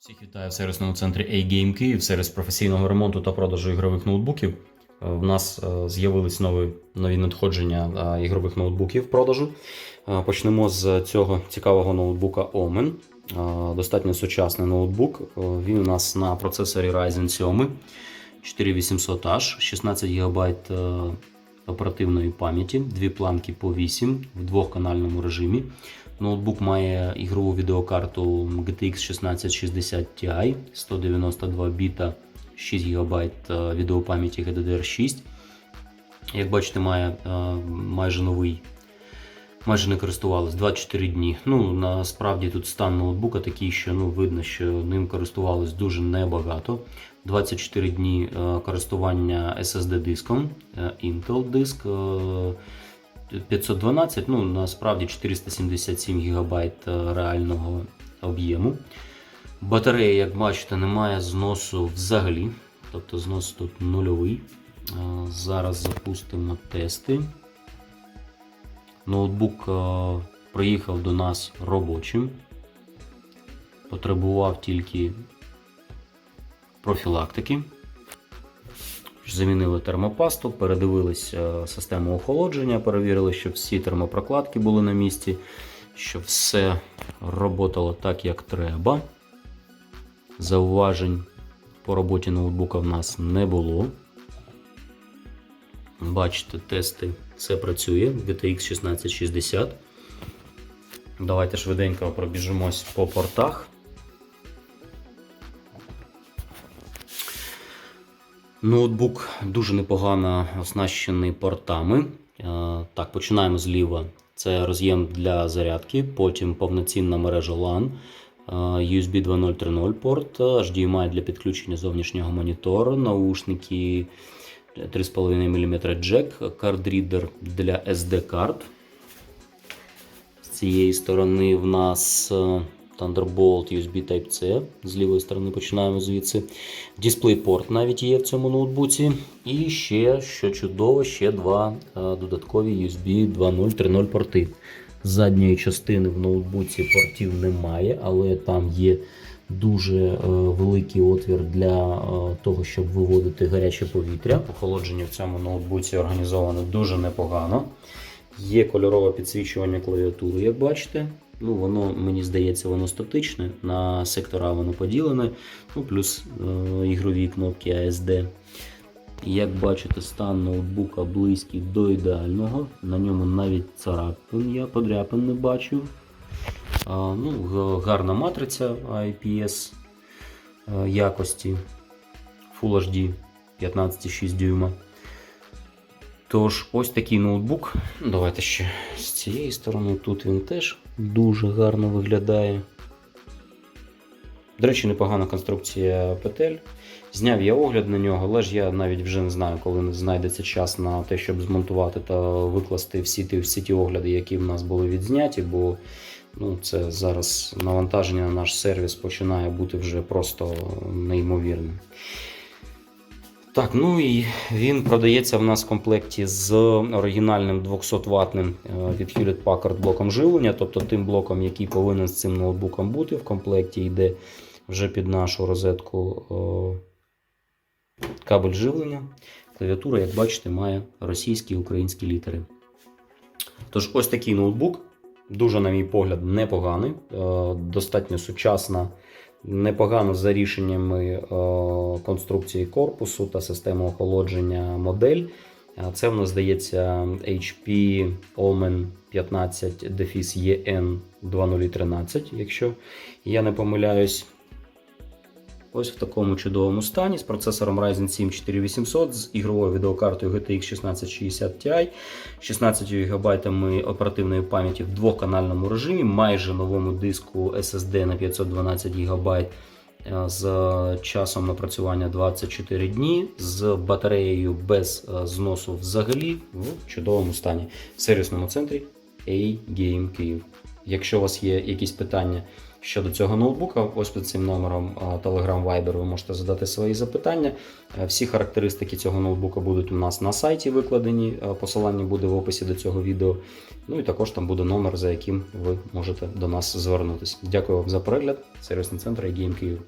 Всіх вітаю в сервісному центрі A-Game Київ, сервіс професійного ремонту та продажу ігрових ноутбуків. Е, В нас е, з'явились нові, нові надходження е, ігрових ноутбуків в продажу. Е, Почнемо з цього цікавого ноутбука Omen. Е, Достатньо сучасний ноутбук. Е, Він у нас на процесорі Ryzen 7 4800H, 16 ГБ е, оперативної пам'яті, дві планки по 8 в двохканальному режимі. Ноутбук має ігрову відеокарту GTX 1660 Ti, 192 біта, 6 ГБ відеопам'яті GDDR6. Як бачите, має е, майже новий, майже не користувалися 24 дні. Ну, насправді тут стан ноутбука такий, що ну, видно, що ним користувалось дуже небагато. 24 дні е, користування SSD-диском, е, Intel диск. Е, 512, ну насправді 477 ГБ реального об'єму. Батарея, як бачите, немає зносу взагалі. Тобто знос тут нульовий. Зараз запустимо тести. Ноутбук приїхав до нас робочим. Потребував тільки профілактики. Замінили термопасту, передивились е, систему охолодження, перевірили, щоб всі термопрокладки були на місці, щоб все роботало так, як треба. Зауважень по роботі ноутбука в нас не було. Бачите, тести все працює. GTX 1660. Давайте швиденько пробіжимось по портах. Ноутбук дуже непогано оснащений портами. Е, Так, починаємо зліва. Це роз'єм для зарядки, потім повноцінна мережа LAN, е, USB 2.0.3.0 порт, HDMI для підключення зовнішнього монітору, наушники 3,5 мм джек, кардрідер для SD карт. З цієї сторони в нас е, Thunderbolt USB Type-C. З лівої сторони починаємо звідси. DisplayPort навіть є в цьому ноутбуці. І ще, що чудово, ще два е, додаткові USB 2.0 3.0 порти. Задньої частини в ноутбуці портів немає, але там є дуже е, великий отвір для е, того, щоб виводити гаряче повітря. Охолодження в цьому ноутбуці організовано дуже непогано. Є кольорове підсвічування клавіатури, як бачите. Ну, воно, мені здається, воно статичне. На сектора воно поділене. Ну, плюс е, ігрові кнопки ASD. Як бачите, стан ноутбука близький до ідеального. На ньому навіть царапин я подряпин не бачив. А, ну, гарна матриця IPS е, якості Full HD 15,6 дюйма. Тож, ось такий ноутбук. Давайте ще з цієї сторони. Тут він теж дуже гарно виглядає. До речі, непогана конструкція петель. Зняв я огляд на нього, але ж я навіть вже не знаю, коли знайдеться час на те, щоб змонтувати та викласти всі ті, всі ті огляди, які в нас були відзняті, бо ну, це зараз навантаження на наш сервіс починає бути вже просто неймовірним. Так, ну і він продається в нас в комплекті з оригінальним 200 ватним від Hewlett Packard блоком живлення, тобто тим блоком, який повинен з цим ноутбуком бути. В комплекті йде вже під нашу розетку кабель живлення. Клавіатура, як бачите, має російські і українські літери. Тож, ось такий ноутбук. Дуже, на мій погляд, непоганий, е, достатньо сучасна, непогано за рішеннями е, конструкції корпусу та системи охолодження модель. Це в нас здається HP Omen 15 EN 2013, якщо я не помиляюсь. Ось в такому чудовому стані з процесором Ryzen 7 4800, з ігровою відеокартою GTX 1660 Ti, 16 ГБ оперативної пам'яті в двоканальному режимі, майже новому диску SSD на 512 ГБ з часом напрацювання 24 дні, з батареєю без е, зносу взагалі в чудовому стані в сервісному центрі A-Game Київ. Якщо у вас є якісь питання щодо цього ноутбука, ось під цим номером Telegram Viber ви можете задати свої запитання. Е, Всі характеристики цього ноутбука будуть у нас на сайті викладені. е, Посилання буде в описі до цього відео. Ну і також там буде номер, за яким ви можете до нас звернутися. Дякую вам за перегляд. Сервісний центр і Київ.